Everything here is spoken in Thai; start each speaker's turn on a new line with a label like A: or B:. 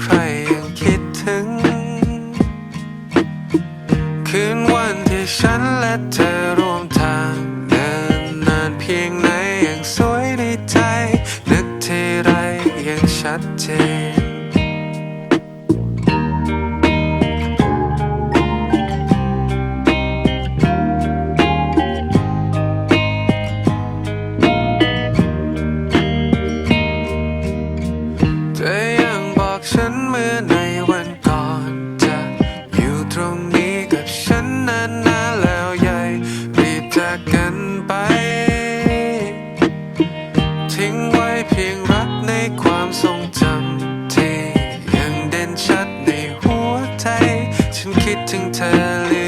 A: ใครยังคิดถึง คืนวันที่ฉันและเธอร่วมทางเดินนานเพียงไหนยังสวยในใจ นึกทีไรยังชัดเจน แล้วใหญ่ปลีดจากกันไป ทิ้งไว้เพียงรักในความทรงจำที่ยังเด่นชัดในหัวใจ ฉันคิดถึงเธอเลย